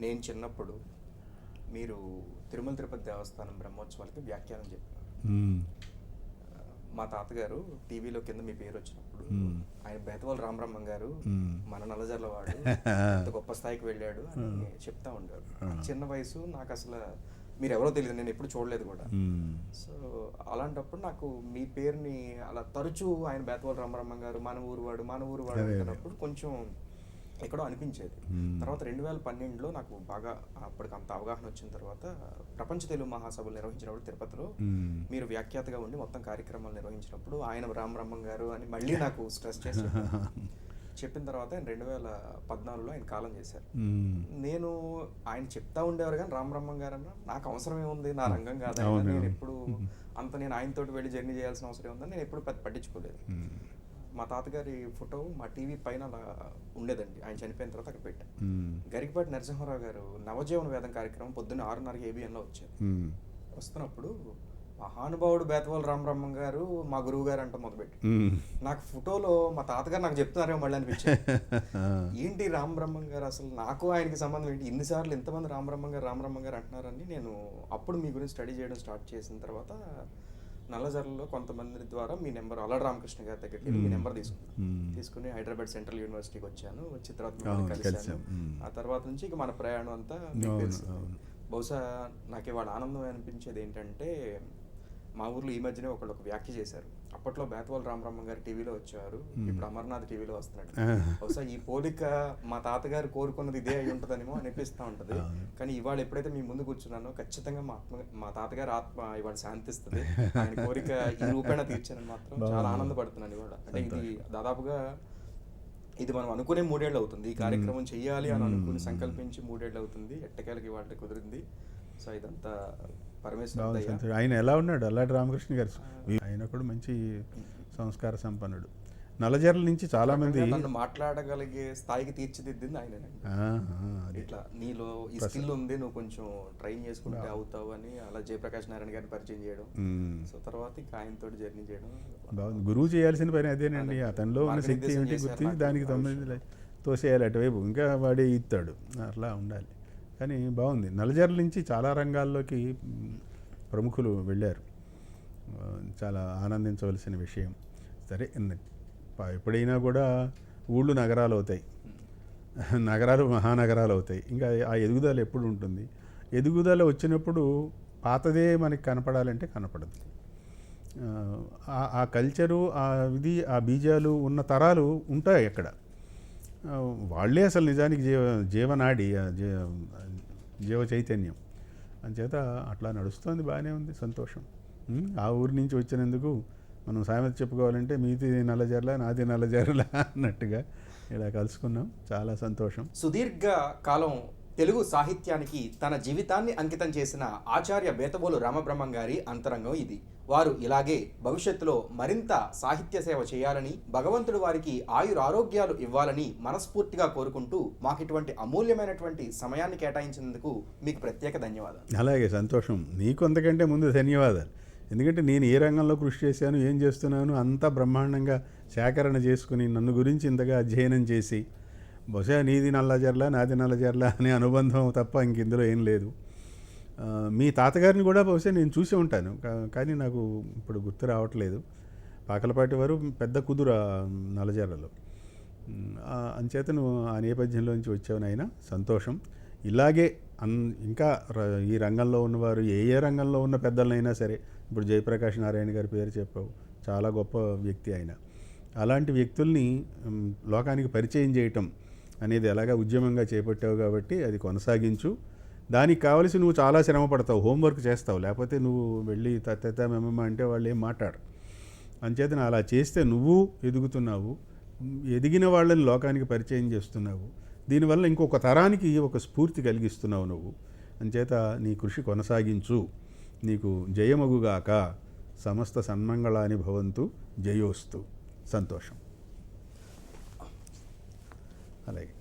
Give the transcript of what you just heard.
నేను చిన్నప్పుడు మీరు తిరుమల తిరుపతి దేవస్థానం బ్రహ్మోత్సవాలకి వ్యాఖ్యానం చెప్పారు. మా తాతగారు టీవీలో కింద మీ పేరు వచ్చినప్పుడు. ఆయన బేతవాల్ రామబ్రహ్మం గారు. మన నల్లజర్ల వాడు ఎంత గొప్ప స్థాయికి వెళ్ళాడు అని చెప్తా ఉండేవారు చిన్న వయసు నాకు అసలు మీరు ఎవరో తెలియదు నేను ఎప్పుడు చూడలేదు కూడా. సో అలాంటప్పుడు నాకు మీ పేరుని అలా తరచూ ఆయన బేతవాల్ రామబ్రహ్మం గారు మన ఊరు వాడు మన ఊరు వాడు. అంటున్నప్పుడు కొంచెం ఎక్కడో అనిపించేది. తర్వాత రెండు వేల పన్నెండులో నాకు బాగా అప్పటికి అంత అవగాహన వచ్చిన తర్వాత ప్రపంచ తెలుగు మహాసభలు నిర్వహించినప్పుడు తిరుపతిలో. మీరు వ్యాఖ్యాతగా ఉండి మొత్తం కార్యక్రమాలు నిర్వహించినప్పుడు ఆయన రామబ్రహ్మం గారు అని మళ్ళీ నాకు స్ట్రెస్ చేసి. చెప్పిన తర్వాత ఆయన రెండు వేల పద్నాలుగులో ఆయన కాలం చేశారు. నేను ఆయన చెప్తా ఉండేవారు కానీ రామబ్రహ్మం గారు అన్న నాకు అవసరం ఏముంది నా రంగం కాదు ఆయన. అవును, నేను. ఎప్పుడు అంత నేను ఆయనతోటి వెళ్ళి జర్నీ చేయాల్సిన అవసరం ఉందని నేను ఎప్పుడు పట్టించుకోలేదు. మా తాతగారి ఫోటో మా టీవీ పైన అలా ఉండేదండి. ఆయన చనిపోయిన తర్వాత అక్కడ పెట్టాను మ్మ్. గరికపాటి నరసింహారావు గారు నవజీవన వేదం కార్యక్రమం పొద్దున్న ఆరున్నరకి ఏబిఎన్లో వచ్చారు. వస్తున్నప్పుడు మహానుభావుడు బేతవాల్ రామబ్రహ్మం గారు మా గురువు గారు అంట మొదలుపెట్టి. నాకు ఫోటోలో మా తాతగారు నాకు చెప్తున్నారేమో మళ్ళీ అనిపించింది. ఏంటి రామ్ బ్రహ్మం గారు అసలు నాకు ఆయనకి సంబంధం ఏంటి? ఇన్నిసార్లు ఎంతమంది రామ్ బ్రహ్మం గారు రామ్ బ్రహ్మం గారు అంటున్నారని నేను అప్పుడు మీ గురించి స్టడీ చేయడం స్టార్ట్ చేసిన తర్వాత నల్లజర్లలో కొంతమంది ద్వారా మీ నెంబర్ అల్లడి రామకృష్ణ గారి దగ్గరికి వెళ్ళి మీ. నెంబర్ తీసుకున్నాను. తీసుకుని హైదరాబాద్ సెంట్రల్ యూనివర్సిటీకి వచ్చాను వచ్చిన తర్వాత. మ్మ్. ఆ తర్వాత నుంచి ఇక మన ప్రయాణం అంతా. బహుశా నాకు ఇవాళ ఆనందం అనిపించేది ఏంటంటే మా ఊర్లో ఈ మధ్యనే ఒకళ్ళు ఒక వ్యాఖ్య చేశారు అప్పట్లో బేతవాల్ రామబ్రహ్మం గారు టీవీలో వచ్చారు మ్మ్. ఇప్పుడు అమర్నాథ్ టీవీలో వస్తున్నాడు. బహుశా ఈ పోలిక మా తాతగారు కోరుకున్నది ఇదే అయి ఉంటుందనేమో అనిపిస్తూ ఉంటది. కానీ ఇవాళ ఎప్పుడైతే మీ ముందు కూర్చున్నానో ఖచ్చితంగా మా ఆత్మ మా తాతగారి ఆత్మ ఇవాళ శాంతిస్తుంది ఆయన కోరిక ఈ రూపేణ తీర్చానని మాత్రం చాలా. ఆనందపడుతున్నాను ఇవాళ అంటే ఇది. దాదాపుగా ఇది మనం అనుకునే మూడేళ్ళు అవుతుంది ఈ కార్యక్రమం చెయ్యాలి అని అనుకుని. సంకల్పించి మూడేళ్ళు అవుతుంది ఎట్టకేలకి వాళ్ళకి కుదిరింది సో ఇదంతా పరమేశ్వర. ఆయన ఎలా ఉన్నాడు? అల్లాడి రామకృష్ణ గారు. ఆయన కూడా మంచి సంస్కార సంపన్నుడు. నల్లజర్ల నుంచి చాలా మంది మాట్లాడగలిగే స్థాయికి తీర్చిదిద్దింది ఆయనేనండి ఆ, ఆ, అది. ఇట్లా నీలో ఈ స్కిల్ ఉంది నువ్వు కొంచెం ట్రైన్ చేసుకుంటే. అవుతావు అని అలా జయప్రకాష్ నారాయణ గారిని పరిచయం చేయడం. సో తర్వాత ఇంకా ఆయనతో జర్నీ చేయడం. బాగుంది. గురువు చేయాల్సిన పని అదేనండి. అదే. అతనిలో ఉన్న శక్తి చేశారు. గుర్తించి నాకు దానికి తొమ్మిది. తోసేయాలి. అటువైపు ఇంకా వాడే ఇస్తాడు. అట్లా ఉండాలి. కానీ బాగుంది. నలజర్ల నుంచి చాలా రంగాల్లోకి ప్రముఖులు వెళ్ళారు. చాలా ఆనందించవలసిన విషయం. సరే ఎప్పుడైనా కూడా ఊళ్ళు నగరాలు అవుతాయి. నగరాలు మహానగరాలు అవుతాయి. ఇంకా ఆ ఎదుగుదల ఎప్పుడు ఉంటుంది? ఎదుగుదల వచ్చినప్పుడు పాతదే మనకి కనపడాలంటే కనపడదు. ఆ- కల్చరు ఆ ఇది ఆ బీజాలు ఉన్న తరాలు ఉంటాయి అక్కడ. వాళ్ళే అసలు నిజానికి జీవ జీవనాడి జీవ చైతన్యం. అంచేత అట్లా నడుస్తుంది బాగానే ఉంది సంతోషం. ఆ ఊరి నుంచి వచ్చినందుకు మనం సామెత చెప్పుకోవాలంటే మీది నల్లజర్ల నాది నల్లజర్ల అన్నట్టుగా ఇలా కలుసుకున్నాం. చాలా సంతోషం. సుదీర్ఘ కాలం తెలుగు సాహిత్యానికి తన జీవితాన్ని అంకితం చేసిన ఆచార్య బేతబోలు రామబ్రహ్మం గారి అంతరంగం ఇది. వారు ఇలాగే భవిష్యత్తులో మరింత సాహిత్య సేవ చేయాలని భగవంతుడు వారికి ఆయుర ఆరోగ్యాలు ఇవ్వాలని మనస్ఫూర్తిగా కోరుకుంటూ మాకు ఇటువంటి అమూల్యమైనటువంటి సమయాన్ని కేటాయించినందుకు మీకు ప్రత్యేక ధన్యవాదాలు. అలాగే సంతోషం. నీకు అంతకంటే ముందు ధన్యవాదాలు. ఎందుకంటే నేను ఏ రంగంలో కృషి చేశాను ఏం చేస్తున్నాను అంతా బ్రహ్మాండంగా సేకరణ చేసుకుని నన్ను గురించి ఇంతగా అధ్యయనం చేసి బహుశా నీది నల్లజర్ల నాది నల్లజర్ల అనే అనుబంధం తప్ప ఇంక ఇందులో ఏం లేదు. మీ తాతగారిని కూడా బహుశా నేను చూసి ఉంటాను. కానీ నాకు ఇప్పుడు గుర్తు రావట్లేదు. పాకలపాటి వారు పెద్ద కుదుర ఆ నల్లజర్లలో ఆ అంచేత నువ్వు ఆ నేపథ్యంలోంచి వచ్చావు నాయన. సంతోషం. ఇలాగే అన్ ఇంకా ర- ఈ రంగంలో ఉన్నవారు ఏ ఏ రంగంలో ఉన్న పెద్దలనైనా సరే ఇప్పుడు జయప్రకాష్ నారాయణ గారి పేరు చెప్పావు. చాలా గొప్ప వ్యక్తి ఆయన. అలాంటి వ్యక్తుల్ని లోకానికి పరిచయం చేయటం అనేది ఎలాగా ఉద్యమంగా చేపట్టావు కాబట్టి అది కొనసాగించు. దానికి కావలసి నువ్వు చాలా శ్రమ పడతావు హోంవర్క్ చేస్తావు లేకపోతే నువ్వు వెళ్ళి తత్తెత్త మేమమ్మ అంటే వాళ్ళు ఏం మాట్లాడరు. అంచేతన అలా చేస్తే నువ్వు ఎదుగుతున్నావు ఎదిగిన వాళ్ళని లోకానికి పరిచయం చేస్తున్నావు. దీనివల్ల ఇంకొక తరానికి ఒక స్ఫూర్తి కలిగిస్తున్నావు నువ్వు. అంచేత నీ కృషి కొనసాగించు. నీకు జయమగుగాక. సమస్త సన్మంగళాని భవంతు జయోస్తు. సంతోషం. అలాగే